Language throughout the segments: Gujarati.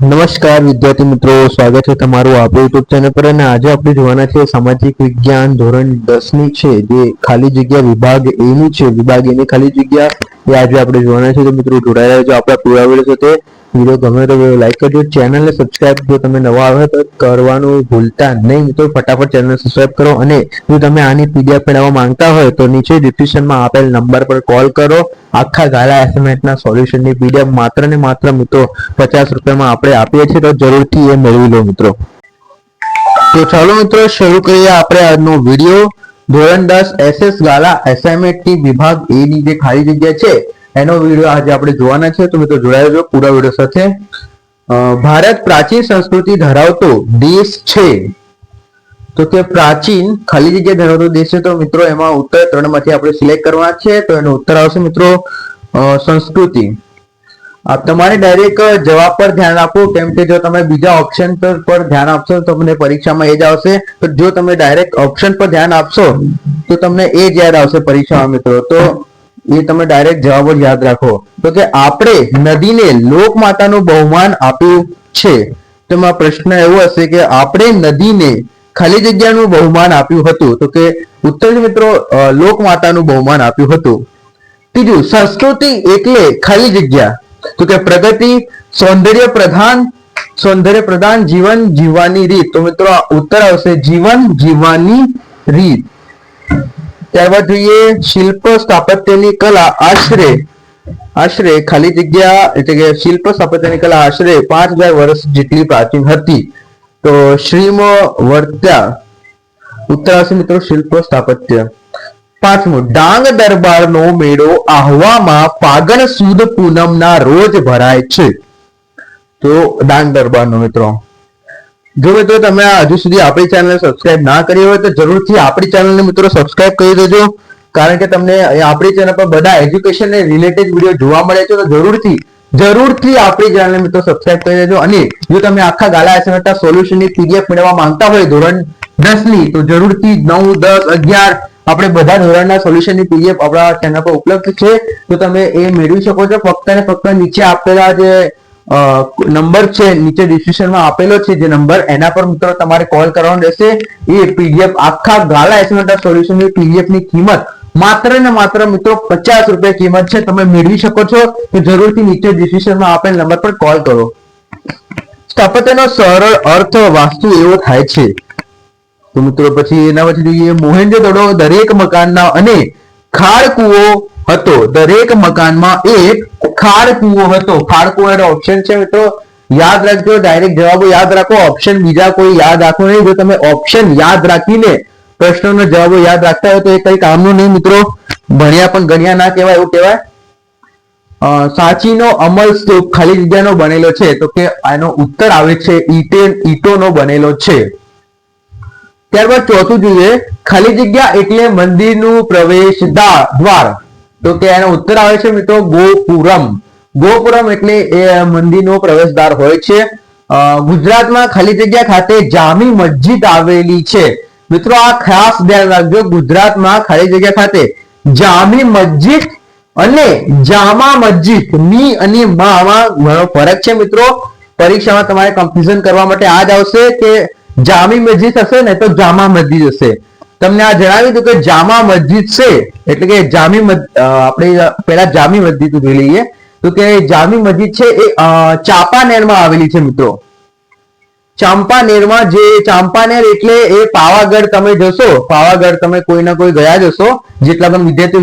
નમસ્કાર વિદ્યાર્થી મિત્રો, સ્વાગત છે તમારું આપણું યુટ્યુબ ચેનલ પર અને આજે આપણે જોવાના છે સામાજિક વિજ્ઞાન ધોરણ દસની છે, જે ખાલી જગ્યા વિભાગ એની છે. વિભાગ એની ખાલી જગ્યા એ આજે આપણે જોવાના છે. તો મિત્રો જોડાયેલા જો આપણા પૂરા વીડિયો સાથે. વીડિયો ગમે તો લાઈક કરજો. ચેનલને સબસ્ક્રાઇબ જો તમે નવા આવે તો કરવાનું ભૂલતા નહીં મિત્રો. ફટાફટ ચેનલ સબસ્ક્રાઇબ કરો અને જો તમે આની પીડીએફ મેળવવા માંગતા હોય તો નીચે ડિસ્ક્રિપ્શનમાં આપેલ નંબર પર કોલ કરો. આખા ગાલા એસાઇનમેન્ટના સોલ્યુશનની પીડીએફ માત્ર ને માત્ર મિત્રો પચાસ રૂપિયામાં આપણે આપીએ છીએ તો જરૂરથી એ મેળવી લો મિત્રો. તો ચાલો મિત્રો શરૂ કરીએ આપણે આજનો વીડિયો. ધોરણ દસ એસએસ ગાલા એસાઇનમેન્ટની વિભાગ એ ની જે ખાલી જગ્યા છે એનો વીડિયો આજે આપણે જોવાના છે. તો મિત્રો જોડાયો છો પૂરા વીડિયો સાથે. ભારત પ્રાચીન સંસ્કૃતિ ધરાવતો દેશ છે. તો કે પ્રાચીન ખાલી જગ્યા ધરાવતો દેશ છે તો મિત્રો એમાં ઉત્તર ત્રણમાંથી આપણે સિલેક્ટ કરવાના છે. તો એનો ઉત્તર આવશે મિત્રો સંસ્કૃતિ. તમારે ડાયરેક્ટ જવાબ પર ધ્યાન આપો. કેમ કે જો તમે બીજા ઓપ્શન પર ધ્યાન આપશો તો તમને પરીક્ષામાં એ જ આવશે. તો જો તમે ડાયરેક્ટ ઓપ્શન પર ધ્યાન આપશો તો તમને એ જ યાદ આવશે પરીક્ષામાં મિત્રો. તો એ તમે ડાયરેક્ટ જવાબ જ યાદ રાખો. તો કે આપણે નદીને લોકમાતાનું બહુમાન આપ્યું છે. તેમાં પ્રશ્ન એવો હશે કે આપણે નદીને ખાલી જગ્યાનું બહુમાન આપ્યું હતું. તો કે ઉત્તર મિત્રો લોકમાતાનું બહુમાન આપ્યું હતું. ત્રીજું, સંસ્કૃતિ એટલે ખાલી જગ્યા. તો કે પ્રગતિ, સૌંદર્ય પ્રધાન સૌંદર્ય પ્રધાન જીવન જીવવાની રીત. તો મિત્રો ઉત્તર આવશે જીવન જીવવાની રીત. ત્યારબાદ જોઈએ શિલ્પ સ્થાપત્યની કલા, આશરે આશરે ખાલી જગ્યા એટલે કે શિલ્પ સ્થાપત્યની કલા આશરે પાંચ હજાર વર્ષ જેટલી પ્રાચીન હતી. તો શ્રીમ વર્ત્યા ઉત્તરાશી મિત્રો, શિલ્પ સ્થાપત્ય. પાંચમું, ડાંગ દરબારનો મેળો આહવામાં ફાગણ સુદ પૂનમના રોજ ભરાય છે. તો ડાંગ દરબારનો મિત્રો. જો મિત્રો તમે હજુ સુધી આપણી ચેનલ સબસ્ક્રાઇબ ના કરી હોય તો જરૂરથી આપણી ચેનલને મિત્રો સબસ્ક્રાઇબ કરી દેજો. કારણ કે તમને આપણી ચેનલ પર બધા એજ્યુકેશન રિલેટેડ વીડિયો જોવા મળે છે તો જરૂરથી જરૂરથી આપણી ચેનલને મિત્રો સબસ્ક્રાઇબ કરી દેજો. અને જો તમે આખા ગાલા એસએમએસના સોલ્યુશનની પીડીએફ મેળવવા માંગતા હોય, ધોરણ દસની તો જરૂરથી નવ, દસ, અગિયાર આપણે બધા ધોરણના સોલ્યુશનની પીડીએફ આપણા ચેનલ પર ઉપલબ્ધ છે. તો તમે એ મેળવી શકો છો. ફક્ત ને ફક્ત નીચે આપેલા જે નંબર છે, નીચે ડિસ્ક્રિપ્શનમાં આપેલો છે જે નંબર, એના પર મિત્રો તમારે કોલ કરવાનો રહેશે. એ પીડીએફ આખા ગાલા એસએમએસ સોલ્યુશનની પીડીએફની કિંમત, માત્ર ને માત્ર મિત્રો પચાસ રૂપિયા કિંમત છે. તમે મેળવી શકો છો. તો જરૂરથી નીચે ડિસ્ક્રિપ્શનમાં આપેલ નંબર પર કોલ કરો. સ્થાપત્યનો સરળ અર્થ વાસ્તુ એવો થાય છે. તો મિત્રો પછી એના પછી જોઈએ મોહેન્જો દરેક મકાનના અને કૂવો હતો. દરેક મકાનમાં એક કૂવો હતો. કૂવો એનો ઓપ્શન છે મિત્રો. યાદ રાખજો ડાયરેક્ટ જવાબો યાદ રાખો. ઓપ્શન બીજા કોઈ યાદ રાખો નહીં. જો તમે ઓપ્શન યાદ રાખીને પ્રશ્નોના જવાબો યાદ રાખતા હોય તો એ કઈ કામનું નહીં મિત્રો. ભણ્યા પણ ગણ્યા ના કહેવાય એવું કહેવાય. સાચીનો અમલ સ્તૂપ ખાલી જગ્યાનો બનેલો છે. તો કે આનો ઉત્તર આવે છે ઈટે ઈટોનો બનેલો છે. ત્યારબાદ ચોથું જોઈએ, ખાલી જગ્યા એટલે મંદિરનું પ્રવેશ દ્વાર તો કે એનો ઉત્તર આવે છે મિત્રો ગોપુરમ. ગોપુરમ એટલે એ મંદિરનો પ્રવેશ દ્વાર હોય છે. ગુજરાતમાં ખાલી જગ્યા ખાતે જામી મસ્જિદ આવેલી છે. મિત્રો આ ખાસ ધ્યાન રાખજો, ગુજરાતમાં ખાલી જગ્યા ખાતે જામી મસ્જિદ અને જામા મસ્જિદની અને મામાં ઘણો ફરક છે મિત્રો. પરીક્ષામાં તમારે કન્ફ્યુઝન કરવા માટે આ જ આવશે કે જામી મસ્જિદ હશે ને તો જામા મસ્જિદ હશે. તમને આ જણાવી દઉં કે જામા મસ્જિદ છે, એટલે કે જામી આપણે પેલા જામી મસ્જિદ જોઈ લઈએ. તો કે જામી મસ્જિદ છે એ ચાંપાનેરમાં આવેલી છે મિત્રો. ચાંપાનેરમાં જે, ચાંપાનેર એટલે એ પાવાગઢ તમે જશો, પાવાગઢ તમે કોઈ ના કોઈ ગયા જશો જેટલા પણ વિદ્યાર્થીઓ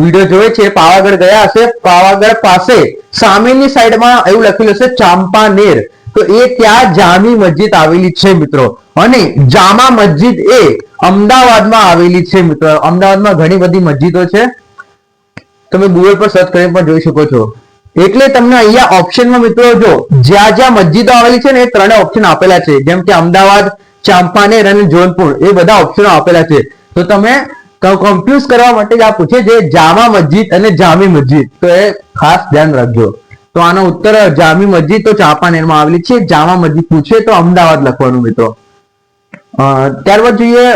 વીડિયો જોવે છે, પાવાગઢ ગયા હશે, પાવાગઢ પાસે સામેની સાઈડમાં એવું લખેલું હશે, ચાંપાનેર. તો એ ત્યાં જામી મસ્જિદ આવેલી છે મિત્રો. અને જામા મસ્જિદ એ અમદાવાદમાં આવેલી છે મિત્રો. અમદાવાદમાં ઘણી બધી મસ્જિદો છે. તમે ગૂગલ પર સર્ચ કરીને પણ જોઈ શકો છો. એટલે તમને અહીંયા ઓપ્શનમાં મિત્રો જો જ્યાં જ્યાં મસ્જિદો આવેલી છે ને એ ત્રણે ઓપ્શન આપેલા છે. જેમ કે અમદાવાદ, ચાંપાનેર અને જોનપુર. એ બધા ઓપ્શનો આપેલા છે. તો તમે કન્ફ્યુઝ કરવા માટે જ આ પૂછે છે, જામા મસ્જિદ અને જામી મસ્જિદ. તો એ ખાસ ધ્યાન રાખજો. તો આનો ઉત્તર જામી મસ્જિદ, તો ચાંપાનેરમાં આવેલી છે. જામા મસ્જિદ પૂછે તો અમદાવાદ લખવાનું મિત્રો. ત્યારબાદ જોઈએ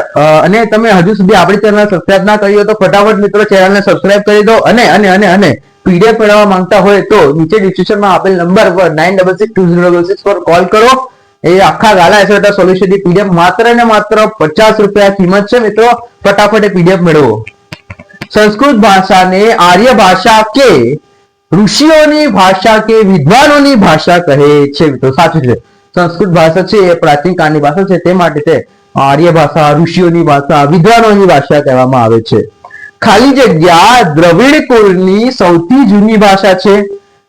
અને તમે હજુ સુધી આપણી ચેનલ સબસ્ક્રાઇબ ના કરી હોય તો ફટાફટ મિત્રો ચેનલને સબસ્ક્રાઇબ કરી દો. અને અને અને અને પીડીએફ મેળવવા માંગતા હોય તો નીચે ડિસ્ક્રિપ્શનમાં આપેલ નંબર પર nine double six two zero double six પર કોલ કરો. એ આખા ગાલા એસોટા સોલ્યુશનની પીડીએફ માત્ર ને માત્ર પચાસ રૂપિયા કિંમત છે મિત્રો. ફટાફટ એ પીડીએફ મેળવો. સંસ્કૃત ભાષાને આર્ય ભાષા કે ઋષિઓની ભાષા કે વિદ્વાનોની ભાષા કહે છે. મિત્રો, સાચું છે. સંસ્કૃત ભાષા છે, એ પ્રાચીન કાળની ભાષા છે, તે માટે તે આર્ય ભાષા, ઋષિઓની ભાષા, વિદ્વાનોની ભાષા કહેવામાં આવે છે. ખાલી જગ્યા દ્રવિડ કુળની સૌથી જૂની ભાષા છે.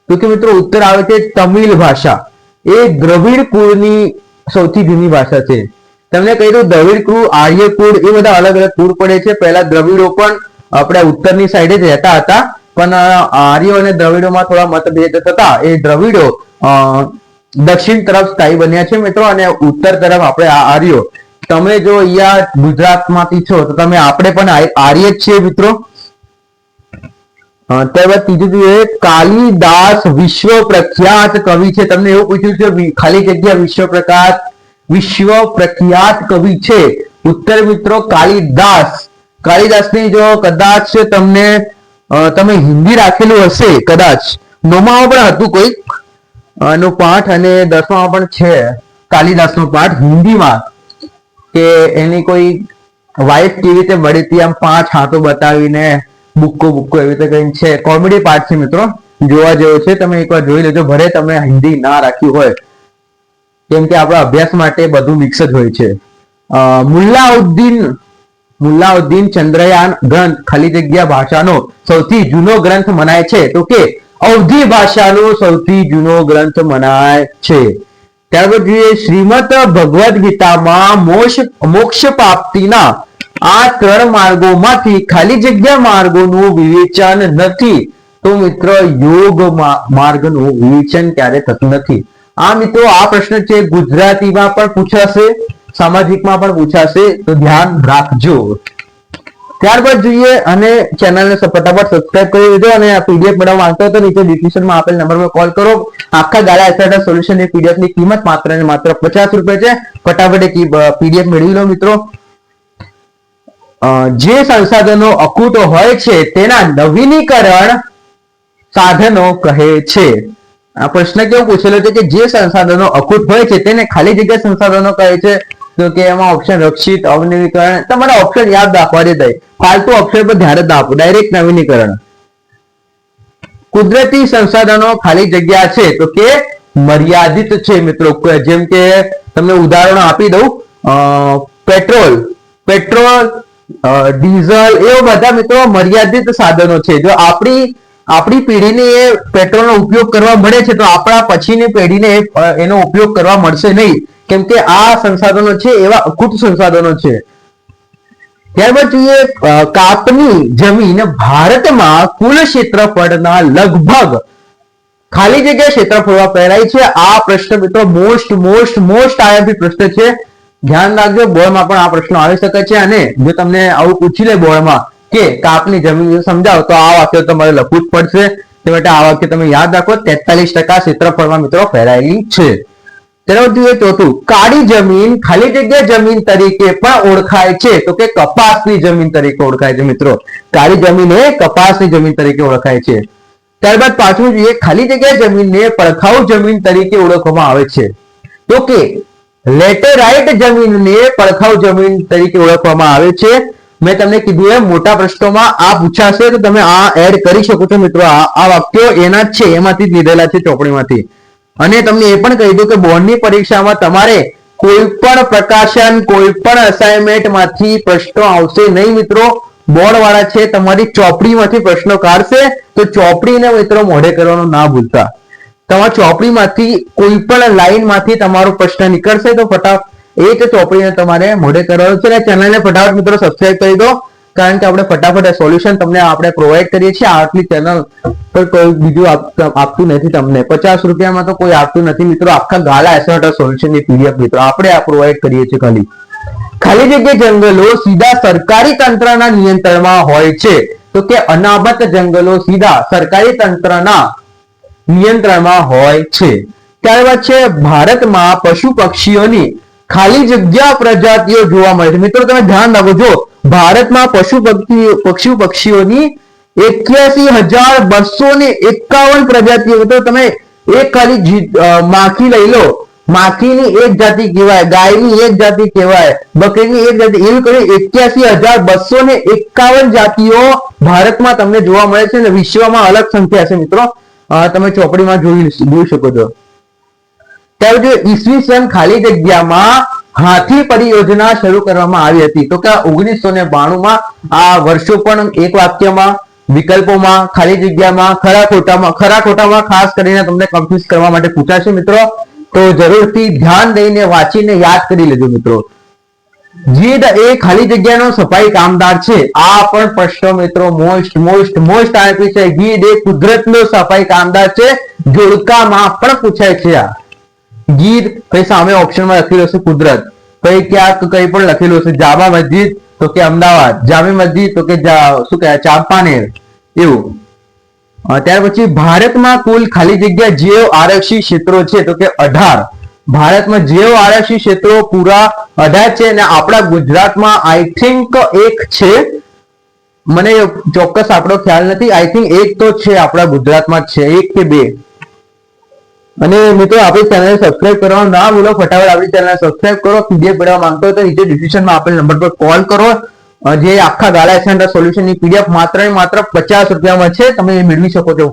તો કે મિત્રો, ઉત્તર આવે છે તમિલ ભાષા. એ દ્રવિડ કુળની સૌથી જૂની ભાષા છે. તમને કહી દઉં, દ્રવિડ કુળ, આર્ય કુળ, એ બધા અલગ અલગ કુળ પડે છે. પહેલા દ્રવિડો પણ આપણે ઉત્તરની સાઈડે રહેતા હતા. પણ આર્યો અને દ્રવિડોમાં થોડા મતભેદ થતા એ દ્રવિડો દક્ષિણ તરફ સ્થાયી બન્યા છે મિત્રો અને ઉત્તર તરફ આપણે આર્યો. તમે જો અહીંયા ગુજરાતમાંથી છો તો તમે આપણે પણ આર્ય જ છીએ મિત્રો. ત્યારબાદ ત્રીજું જોઈએ, કાલિદાસ વિશ્વ પ્રખ્યાત કવિ છે. તમને એવું પૂછ્યું છે ખાલી જગ્યા વિશ્વ પ્રખ્યાત વિશ્વ પ્રખ્યાત કવિ છે. ઉત્તર મિત્રો કાલિદાસ. કાલિદાસની જો કદાચ તમને તમે હિન્દી રાખેલું હશે, કદાચ. નોમાં પણ હતું કોઈક નો પાઠ અને દસમાં પણ છે. કાલિદાસનો પાઠ હિન્દીમાં. કે એની કોઈ વાઇફ કેવી રીતે મળી હતી આમ પાંચ હાથો બતાવીને બુક્કો બુક્કો એવી રીતે કઈ છે. કોમેડી પાર્ટ છે મિત્રો. જોવા જેવો છે. તમે એકવાર જોઈ લેજો. ભલે તમે હિન્દી ના રાખ્યું હોય. કેમ કે આપણા અભ્યાસ માટે બધું મિક્સ જ હોય છે. મુલ્લાઉદ્દીન મુલ્લાઉદ્દીન ચંદ્રયાન ગ્રંથ ખાલી જગ્યા ભાષાનો સૌથી જૂનો ગ્રંથ મનાય છે. તો કે અવધી ભાષાનો સૌથી જૂનો ગ્રંથ મનાય છે. ત્યારબાદ જોઈએ શ્રીમદ ભગવદ્ ગીતામાં મોક્ષ મોક્ષ પ્રાપ્તિના આ ત્રણ માર્ગોમાંથી ખાલી જગ્યા માર્ગોનું વિવેચન નથી. તો મિત્ર, યોગ માર્ગનું વિવેચન ક્યારે થતું નથી? આ મિત્રો, આ પ્રશ્ન છે ગુજરાતીમાં પણ પૂછાશે. સામાજિકમાં પણ પૂછાશે તો ધ્યાન રાખજો. ત્યારબાદ જોઈએ, અને ચેનલને ફટાફટ સબસ્ક્રાઇબ કરી દીધો અને આ પીડીએફ મેળવવા માંગતા હોય તો નીચે ડિસ્ક્રિપ્શનમાં આપેલ નંબર પર કોલ કરો. આખા ગાળા એસઆરટા સોલ્યુશન એ પીડીએફની કિંમત માત્ર ને માત્ર પચાસ રૂપિયા છે. ફટાફટ પીડીએફ મેળવી લો મિત્રો. જે સંસાધનો અકૂટ હોય છે, તેના નવીનીકરણ સાધનો કહે છે. આ પ્રશ્ન કેવો પૂછેલો છે કે જે સંસાધનો અખૂટ હોય છે, તેને ખાલી જગ્યા સંસાધનો કહે છે? તો કે એમાં ઓપ્શન રક્ષિત, અવનવીકરણ. તમારે ઓપ્શન યાદ રાખવા દેતા ફાલતુ ઓપ્શન પર ધ્યાન જ આપો. ડાયરેક્ટ નવીનીકરણ. કુદરતી સંસાધનો ખાલી જગ્યા છે તો કે મર્યાદિત છે મિત્રો. જેમ કે તમને ઉદાહરણ આપી દઉં. પેટ્રોલ. પેટ્રોલ ડીઝલ, એવા બધા મિત્રો મર્યાદિત સાધનો છે. જો આપણી આપણી પેઢીને એ પેટ્રોલનો ઉપયોગ કરવા મળે છે, તો આપણા પછીની પેઢીને એનો ઉપયોગ કરવા મળશે નહીં. કેમ કે આ સંસાધનો છે એવા અખૂટ સંસાધનો છે. ત્યારબાદ જોઈએ કાપની જમીન ભારતમાં કુલ ક્ષેત્રફળના લગભગ ખાલી જગ્યા ક્ષેત્રફળમાં પહેરાય છે. આ પ્રશ્ન મિત્રો મોસ્ટ મોસ્ટ મોસ્ટ આઈએમપી પ્રશ્ન છે. ધ્યાન રાખજો, બોર્ડમાં પણ આ પ્રશ્નો આવી શકે છે અને જો તમને આવું પૂછી લે બોર્ડમાં કે કાપની જમીન સમજાવો, તો આ વાક્ય તમારે લખવું જ પડશે. તે માટે આ વાક્ય તમે યાદ રાખો, તેતાલીસ ટકા ક્ષેત્રફળમાં મિત્રો ફેરાયેલી છે. ત્યારબાદ જોઈએ ચોથું કાળી જમીન ખાલી જગ્યા જમીન તરીકે પણ ઓળખાય છે. તો કે કપાસની જમીન તરીકે ઓળખાય છે મિત્રો. કાળી જમીન એ કપાસની જમીન તરીકે ઓળખાય છે. ત્યારબાદ પાછું જોઈએ, ખાલી જગ્યા જમીનને પડખાઉ જમીન તરીકે ઓળખવામાં આવે છે. તો કે લેટેરાઇટ જમીનને પડખાઉ જમીન તરીકે ઓળખવામાં આવે છે. મેં તમને કીધું એમ, મોટા પ્રશ્નોમાં આ પૂછાશે તો તમે આ એડ કરી શકો છો મિત્રો. આ આ વાક્યો એના જ છે, એમાંથી જ લીધેલા છે ચોપડીમાંથી. અને તમને એ પણ કહી દઉં કે બોર્ડની પરીક્ષામાં તમારે કોઈ પણ પ્રકાશન, કોઈ પણ અસાઇનમેન્ટમાંથી પ્રશ્નો આવશે નહીં મિત્રો. બોર્ડ વાળા છે, તમારી ચોપડીમાંથી પ્રશ્નો કાઢશે, તો ચોપડીને મિત્રો મોઢે કરવાનું ના ભૂલતા. તમારા ચોપડીમાંથી કોઈ પણ લાઈનમાંથી તમારો પ્રશ્ન નીકળશે તો ફટાફટ એ જ ચોપડીને તમારે મોઢે કરવાનું છે. અને ચેનલને ફટાફટ મિત્રો સબસ્ક્રાઈબ કરી દો. કારણ કે આપણે ફટાફટ સોલ્યુશન તમને આપણે પ્રોવાઈડ કરીએ છીએ. આટલી ચેનલ પર કોઈ બીજું આપતું નથી તમને. પચાસ રૂપિયામાં તો કોઈ આપતું નથી મિત્રો. આખા ગાલા એસોટા સોલ્યુશનની પીડીએફ મિત્રો. આપણે આ પ્રોવાઈડ કરીએ છીએ ખાલી. ખાલી જગ્યા જંગલો સીધા સરકારી તંત્રના નિયંત્રણમાં હોય છે. તો કે અનામત જંગલો સીધા સરકારી તંત્રના નિયંત્રણમાં હોય છે. ત્યારબાદ છે, ભારતમાં પશુ પક્ષીઓની ખાલી જગ્યા પ્રજાતિઓ જોવા મળે છે. મિત્રો, તમે ધ્યાન રાખો, જો ભારતમાં પશુ પક્ષી પક્ષી પક્ષીઓની એક્યાસી હજાર બસો ને એકાવન પ્રજાતિઓ તો તમે એક ખાલી માખી લઈ લો. માખીની એક જાતિ કહેવાય, ગાયની એક જાતિ કહેવાય, બકરીની એક જાતિ. એવી કરી એક્યાસી હજાર બસો ને એકાવન જાતિઓ ભારતમાં તમને જોવા મળે છે અને વિશ્વમાં અલગ સંખ્યા છે, મિત્રો. તમે ચોપડીમાં જોઈ જોઈ શકો છો. ત્યાર પછી ઈસવીસન ખાલી જગ્યામાં હાથી પરિયોજના શરૂ કરવામાં આવી હતી. તો કે ઓગણીસો ને બાણુંમાં આ વર્ષો પણ એક વાક્યમાં, વિકલ્પોમાં, ખાલી જગ્યામાં, ખરા ખોટામાં ખરા ખોટામાં ખાસ કરીને તમને કન્ફ્યુઝ કરવા માટે પૂછાશે મિત્રો, તો જરૂરથી ધ્યાન દઈને વાંચીને યાદ કરી લેજો મિત્રો. જે એ ખાલી જગ્યાનો સફાઈ કામદાર છે. આ પણ પ્રશ્ન મિત્રો મોસ્ટ મોસ્ટ મોસ્ટ આઈપી છે. ગીડ એ કુદરતનો સફાઈ કામદાર છે. જોડકામાં પણ પૂછાય છે આ. ગીર પછી સામે ઓપ્શનમાં લખેલું હશે કુદરત. પછી ક્યાંક કઈ પણ લખેલું હશે. જામા મસ્જિદ, તો કે અમદાવાદ. જામી મસ્જિદ, તો કે શું કહેવાય ચાંપાનેર એવું. ત્યાર પછી ભારતમાં કુલ ખાલી જગ્યા જેઓ આરક્ષી ક્ષેત્રો છે, તો કે અઢાર. ભારતમાં જેવ આરક્ષી ક્ષેત્રો પૂરા અઢાર છે અને આપણા ગુજરાતમાં આઈ થિંક એક છે. મને ચોક્કસ આપણો ખ્યાલ નથી. આઈ થિંક એક તો છે આપણા ગુજરાતમાં છે. એક કે બે. અને મિત્રો, આપણી ચેનલ સબસ્ક્રાઇબ કરવાનું ના ભૂલો, ફટાફટ આપણી ચેનલ સબસ્ક્રાઇબ કરો. પીડીએફ મેળવવા માંગતો હોય તો નીચે ડિસ્ક્રિપ્શનમાં આપેલ નંબર પર કોલ કરો. જે આખા ગાળા સેન્ટર સોલ્યુશનની પીડીએફ માત્ર ને માત્ર પચાસ રૂપિયામાં છે. તમે એ મેળવી શકો છો.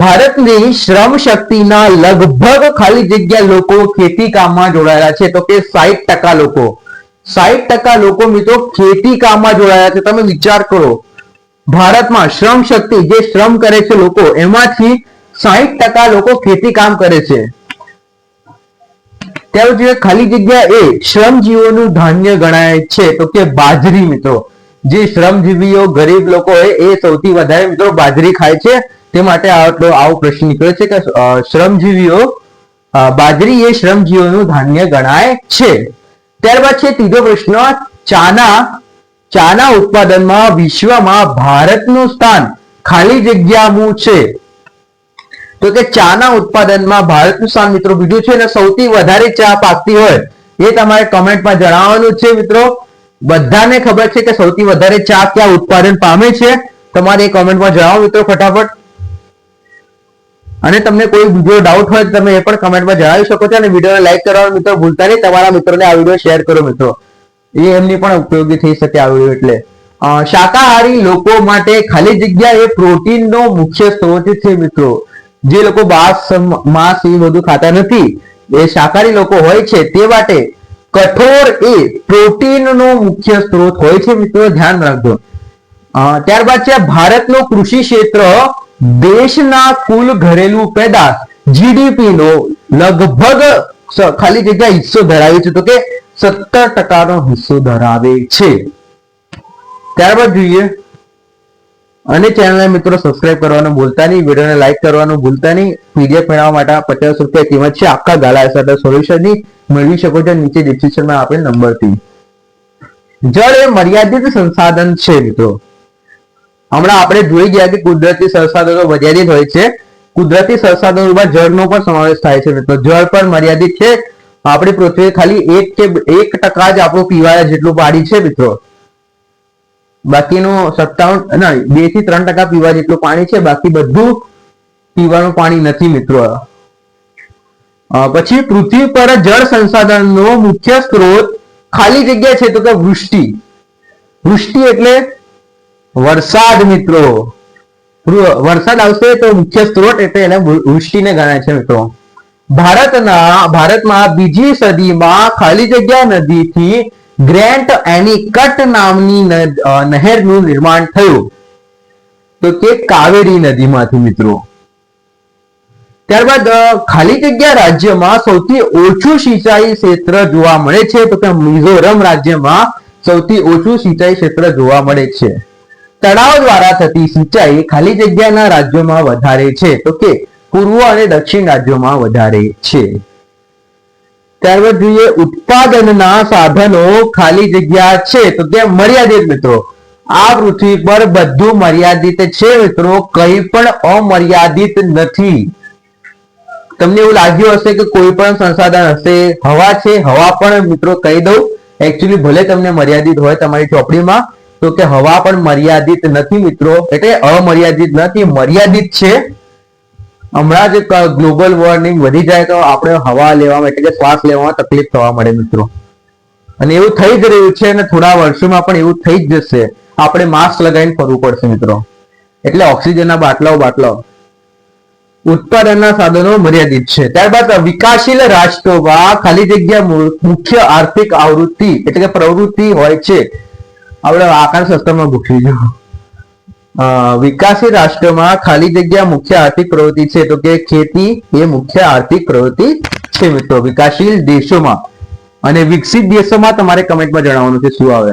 ભારતની શ્રમ શક્તિના લગભગ ખાલી જગ્યા લોકો ખેતી કામમાં જોડાયેલા છે. તો કે સાઈઠ ટકા લોકો. સાઈઠ ટકા લોકો મિત્રો ખેતી કામમાં જોડાયેલા છે. તમે વિચાર કરો. ભારતમાં શ્રમ શક્તિ જે શ્રમ કરે છે લોકો, એમાંથી સાહીઠ ટકા લોકો ખેતી કામ કરે છે. ત્યાર ખાલી જગ્યા એ શ્રમજીવીઓનું ધાન્ય ગણાય છે. તો કે બાજરી મિત્રો, જે શ્રમજીવીઓ ગરીબ લોકો એ સૌથી વધારે મિત્રો બાજરી ખાય છે. તે માટે આટલો આવો પ્રશ્ન નીકળ્યો છે કે શ્રમજીવીઓ બાજરી એ શ્રમજીવીઓનું ધાન્ય ગણાય છે. ત્યારબાદ છે ત્રીજો પ્રશ્ન, ચાના ચાના ઉત્પાદનમાં વિશ્વમાં ભારતનું સ્થાન ખાલી જગ્યાનું છે. તો કે ચાના ઉત્પાદનમાં ભારતનું સ્થાન મિત્રો, બીજું છે અને સૌથી વધારે ચા પાકતી હોય એ તમારે કમેન્ટમાં જણાવવાનું છે મિત્રો. બધાને ખબર છે કે સૌથી વધારે ચા ક્યાં ઉત્પાદન પામે છે? તમારે એ કોમેન્ટમાં જણાવો મિત્રો ફટાફટ. અને તમને કોઈ બીજો ડાઉટ હોય તમે એ પણ કમેન્ટમાં જણાવી શકો છો અને વિડીયોને લાઈક કરવાનું મિત્રો ભૂલતા નહીં. તમારા મિત્રોને આ વીડિયો શેર કરો મિત્રો. એ એમની પણ ઉપયોગી થઈ શકે આ વીડિયો એટલે. શાકાહારી લોકો માટે ખાલી જગ્યા એ પ્રોટીનનો મુખ્ય સ્ત્રોત છે મિત્રો. જે લોકો માંસ માંસ એ બધું ખાતા નથી, એ શાકાહારી લોકો હોય છે, તે માટે કઠોર એ પ્રોટીનનો મુખ્ય સ્ત્રોત હોય છે મિત્રો, ધ્યાન રાખજો. ત્યારબાદ છે ભારતનો કૃષિ ક્ષેત્ર દેશના કુલ ઘરેલું પેદાશ જીડીપી નો લગભગ ખાલી જગ્યા હિસ્સો ધરાવે છે, તો કે સત્તર ટકાનો હિસ્સો ધરાવે છે. ત્યારબાદ જોઈએ. અને ચેનલના મિત્રો સબસ્ક્રાઇબ કરવાનું ભૂલતા નહીં, વિડીયોને લાઇક કરવાનું ભૂલતા નહીં. પીડીએફ મેળવવા માટે પચાસ રૂપિયા કિંમત છે. આખા ગાલા એસઆર સોલ્યુશનની મેળવી શકો છો. નીચે ડિસ્ક્રિપ્શનમાં આપેલ નંબરથી જળ એ મર્યાદિત સંસાધન છે, મિત્રો. હમણાં આપણે જોઈ ગયા કે કુદરતી સંસાધનો મર્યાદિત હોય છે. કુદરતી સંસાધનોમાં જળનો પણ સમાવેશ થાય છે, મિત્રો. જળ પણ મર્યાદિત છે. આપણી પૃથ્વી ખાલી એક કે એક ટકા જ આપણું પીવાય જેટલું પાણી છે, મિત્રો. બાકીનું સત્તાવન, ના, બેથી ત્રણ ટકા પીવા જેટલું પાણી છે, બાકી બધું પીવાનું પાણી નથી મિત્રો. પછી પૃથ્વી પર જળ સંસાધનનો મુખ્ય સ્ત્રોત ખાલી જગ્યા છે તો કે વૃષ્ટિ. વૃષ્ટિ એટલે વરસાદ મિત્રો. વરસાદ આવશે તો મુખ્ય સ્ત્રોત એટલે એને વૃષ્ટિને ગણાય છે મિત્રો. ભારતના, ભારતમાં બીજી સદીમાં ખાલી જગ્યા નદીથી ગ્રેન્ટ એનિકટ નામની નહેરનું નિર્માણ થયું. તો કે કાવેરી નદીમાંથી મિત્રો. ત્યારબાદ ખાલી જગ્યા રાજ્યમાં સૌથી ઓછું સિંચાઈ ક્ષેત્ર જોવા મળે છે, તો કે મિઝોરમ રાજ્યમાં સૌથી ઓછું સિંચાઈ ક્ષેત્ર જોવા મળે છે. તળાવ દ્વારા થતી સિંચાઈ ખાલી જગ્યાના રાજ્યોમાં વધારે છે, તો કે પૂર્વ અને દક્ષિણ રાજ્યોમાં વધારે છે. ત્યારબાદ જોઈએ ઉત્પાદનના સાધનો ખાલી જગ્યા છે. તો કે મર્યાદિત મિત્રો, આ પૃથ્વી પર બધું મર્યાદિત છે મિત્રો, કઈ પણ અમર્યાદિત નથી. તમને એવું લાગ્યું હશે કે કોઈ પણ સંસાધન હશે, હવા છે, હવા પણ મિત્રો કહી દઉં એકચ્યુઅલી ભલે તમને મર્યાદિત હોય તમારી ચોપડીમાં, તો કે હવા પણ મર્યાદિત નથી મિત્રો, એટલે અમર્યાદિત નથી, મર્યાદિત છે. હમણાં જ ગ્લોબલ વોર્મિંગ વધી જાય તો આપણે હવા લેવામાં, એટલે કે શ્વાસ લેવામાં તકલીફ થવા મળે મિત્રો. અને એવું થઈ જ રહ્યું છે અને થોડા વર્ષોમાં પણ એવું થઈ જ જશે. આપણે માસ્ક લગાવીને ફરવું પડશે મિત્રો. એટલે ઓક્સિજનના બાટલાઓ બાટલાઓ. ઉત્પાદનના સાધનો મર્યાદિત છે. ત્યારબાદ વિકાસશીલ રાષ્ટ્રોમાં ખાલી જગ્યા મુખ્ય આર્થિક આવૃત્તિ, એટલે કે પ્રવૃત્તિ હોય છે. આપણે આકાશ શાસ્ત્રમાં ભૂખી જો અ, વિકાસશીલ રાષ્ટ્રમાં ખાલી જગ્યા મુખ્ય આર્થિક પ્રવૃત્તિ છે તો કે ખેતી એ મુખ્ય આર્થિક પ્રવૃત્તિ છે મિત્રો. વિકાસશીલ દેશોમાં અને વિકસિત દેશોમાં તમારે કમેન્ટમાં જણાવવાનું છે શું આવે.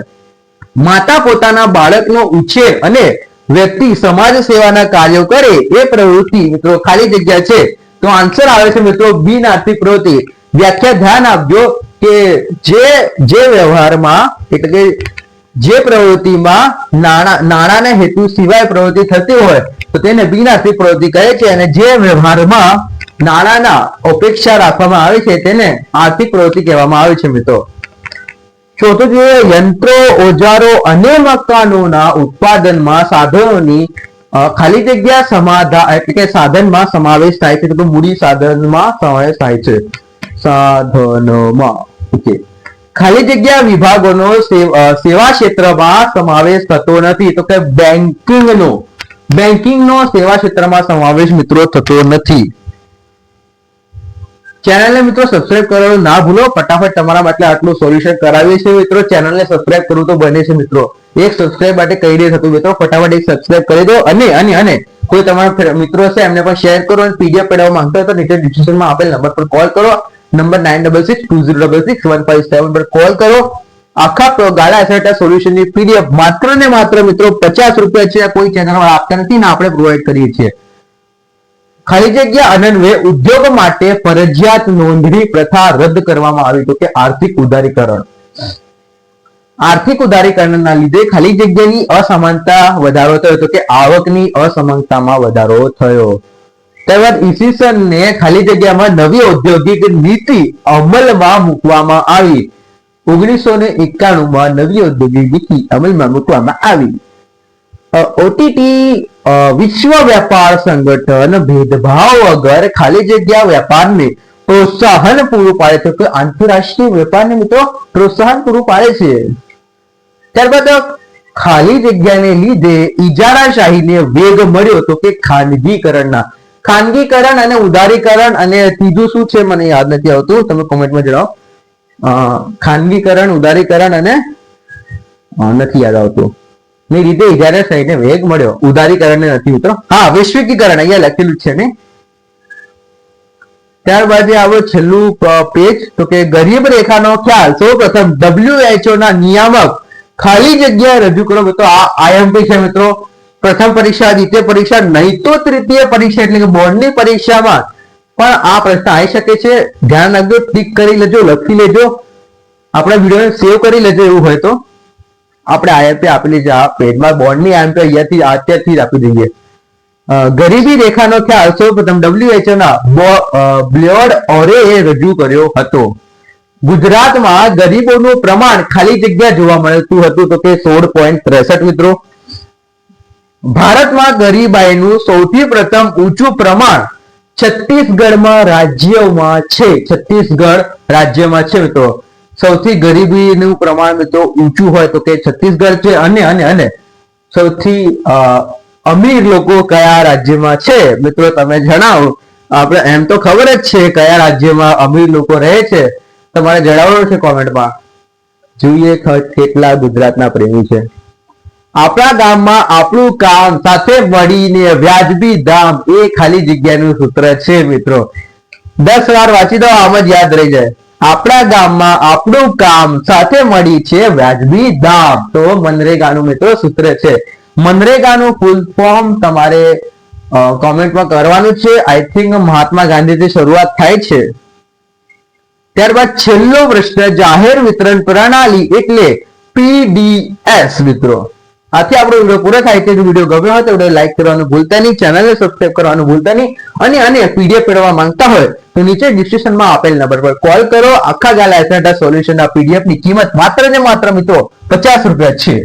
માતા પોતાના બાળકનો ઉછેર અને વ્યક્તિ સમાજ સેવાના કાર્યો કરે એ પ્રવૃત્તિ મિત્રો ખાલી જગ્યા છે. તો આન્સર આવે છે મિત્રો બિન આર્થિક પ્રવૃત્તિ. વ્યાખ્યા ધ્યાન આપજો કે જે જે વ્યવહારમાં એટલે કે જે પ્રવૃત્તિમાં નાણા, નાણાંના હેતુ સિવાય પ્રવૃત્તિ થતી હોય, તો તેને બિનાર્થિક પ્રવૃત્તિ કહે છે અને જે વ્યવહારમાં નાણાંના અપેક્ષા રાખવામાં આવે છે તેને આર્થિક પ્રવૃત્તિ કહેવામાં આવે છે મિત્રો. ચોથું જોઈએ યંત્રો, ઓજારો અને મકાનોના ઉત્પાદનમાં સાધનોની ખાલી જગ્યા સમાધા, એટલે કે સાધનમાં સમાવેશ થાય છે. મૂડી સાધનમાં સમાવેશ થાય છે. સાધનોમાં. ઓકે. ખાલી જગ્યા વિભાગોનો સેવ- ક્ષેત્રમાં સમાવેશ થતો નથી. તો કે બેન્કિંગનો બેન્કિંગનો સેવા ક્ષેત્રમાં સમાવેશ મિત્રો થતો નથી. ચેનલને મિત્રો સબસ્ક્રાઇબ કરવાનું ના ભૂલો. ફટાફટ તમારા માટે આટલું સોલ્યુશન કરાવીએ છીએ મિત્રો. ચેનલને સબસ્ક્રાઇબ કરવું તો બને છે મિત્રો. એક સબસ્ક્રાઇબ માટે કહી દે થતું મિત્રો? ફટાફટ એક સબસ્ક્રાઇબ કરી દો. અને અને અને કોઈ તમારા મિત્રો છે એમને પણ શેર કરો અને પીડીએફ પેડાવવા માંગતા હોય તો નીચે ડિસ્ક્રિપ્શનમાં આપેલ નંબર પર કોલ કરો. Number nine double six two zero double six one five seven પર કોલ કરો. આખા ગાળા એસેટા સોલ્યુશનની પીડીએફ માત્ર ને માત્ર મિત્રો પચાસ રૂપિયા છે કોઈ ચેનલ વાળા આપતા નથી ને આપણે પ્રોવાઈડ કરીએ છીએ. ખાલી જગ્યા અનન્વે ઉદ્યોગ માટે ફરજિયાત નોંધણી પ્રથા રદ કરવામાં આવી તો કે આર્થિક ઉદારીકરણ. આર્થિક ઉદારીકરણના લીધે ખાલી જગ્યાની અસમાનતા વધારો થયો તો કે આવકની અસમાનતામાં વધારો થયો. ત્યારબાદ ઈસવીસનને ખાલી જગ્યામાં નવી ઔદ્યોગિક નીતિ અમલમાં મૂકવામાં આવી. ઓગણીસો ને એકાણું માં નવી ઔદ્યોગિક નીતિ અમલમાં મૂકવામાં આવી. ઓટીટી વિશ્વ વેપાર સંગઠન ભેદભાવ વગર ખાલી જગ્યા વેપારને પ્રોત્સાહન પૂરું પાડે છે. કે આંતરરાષ્ટ્રીય વેપારને મિત્રો પ્રોત્સાહન પૂરું પાડે છે. ત્યારબાદ ખાલી જગ્યાને લીધે ઇજારાશાહીને વેગ મળ્યો તો કે ખાનગીકરણના ખાનગીકરણ અને ઉદારીકરણ અને ત્રીજું શું છે મને યાદ નથી આવતું. તમે કોમેન્ટમાં જણાવો. ખાનગીકરણ, ઉદારીકરણ અને નથી યાદ આવતું. ની રીતે ઇજારાશાહીને વેગ મળ્યો. ઉદારીકરણને નથી ઉતરો. હા, વૈશ્વિકીકરણ અહીંયા લખેલું છે ને. ત્યારબાદ આવો છેલ્લું પેજ, તો કે ગરીબ રેખાનો ખ્યાલ. સૌ પ્રથમ WHO ના નિયામક ખાલી જગ્યા રજૂ કરો. મિત્રો, આ આઈએમપી છે, મિત્રો. પ્રથમ પરીક્ષા, દ્વિતીય પરીક્ષા નહીં તો તૃતીય પરીક્ષા એટલે કે બોર્ડની પરીક્ષામાં પણ આ પ્રશ્ન આવી શકે છે. ધ્યાન રાખજો, ટીક કરી લેજો, લખી લેજો. આપણા વિડીયોને સેવ કરી લેજો એવું હોય તો. આપણે આઈએમપી આપેલી છે, આ પેજમાં બોર્ડની આઈએમપી અહીંયાથી, અત્યારથી જ આપી દઈએ. ગરીબી રેખાનો ખ્યાલ સૌપ્રથમ WHO ના બ્લોડ ઓરેએ રજૂ કર્યો હતો. ગુજરાતમાં ગરીબોનું પ્રમાણ ખાલી જગ્યા જોવા મળતું હતું તો કે સોળ પોઈન્ટ ત્રેસઠ મિત્રો. ભારતમાં ગરીબાઈનું સૌથી પ્રથમ ઊંચું પ્રમાણ છત્તીસગઢમાં રાજ્યમાં છે. છત્તીસગઢ રાજ્યમાં છે મિત્રો. સૌથી ગરીબીનું પ્રમાણ મિત્રો ઊંચું હોય તો કે છત્તીસગઢ છે અને અને અને. સૌથી અમીર લોકો કયા રાજ્યમાં છે? મિત્રો તમે જણાવો. આપણે, એમ તો ખબર જ છે કયા રાજ્યમાં અમીર લોકો રહે છે. તમારે જણાવવાનું છે કોમેન્ટમાં? જોઈએ કેટલા ગુજરાતના પ્રેમી છે. આપણા ગામમાં આપણું કામ સાથે મળીને વ્યાજબી દામ એ ખાલી જગ્યાનું સૂત્ર છે, મિત્રો. દસ વાર વાંચી દો, આમ જ યાદ રહી જાય. આપણા ગામમાં આપણું કામ સાથે મળી છે વ્યાજબી દામ. તો મનરેગાનું, મિત્રો, સૂત્ર છે. મનરેગાનું ફૂલ ફોર્મ તમારે કોમેન્ટમાં કરવાનું છે. આઈ થિંક મહાત્મા ગાંધીથી શરૂઆત થાય છે. ત્યારબાદ છેલ્લો પ્રશ્ન, જાહેર વિતરણ પ્રણાલી એટલે પીડીએસ મિત્રો. આથી આપણો વીડિયો પૂરો થાય તે વીડિયો ગમ્યો હોય તો વીડિયો લાઈક કરવાનું ભૂલતા નહીં ચેનલને સબસ્ક્રાઈબ કરવાનું ભૂલતા નહીં અને અને પીડીએફ મેળવવા માંગતા હોય તો નીચે ડિસ્ક્રિપ્શનમાં આપેલ નંબર પર કોલ કરો. આખા ગાલા એસેટા સોલ્યુશનના પીડીએફની કિંમત માત્ર ને માત્ર મિત્રો પચાસ રૂપિયા છે.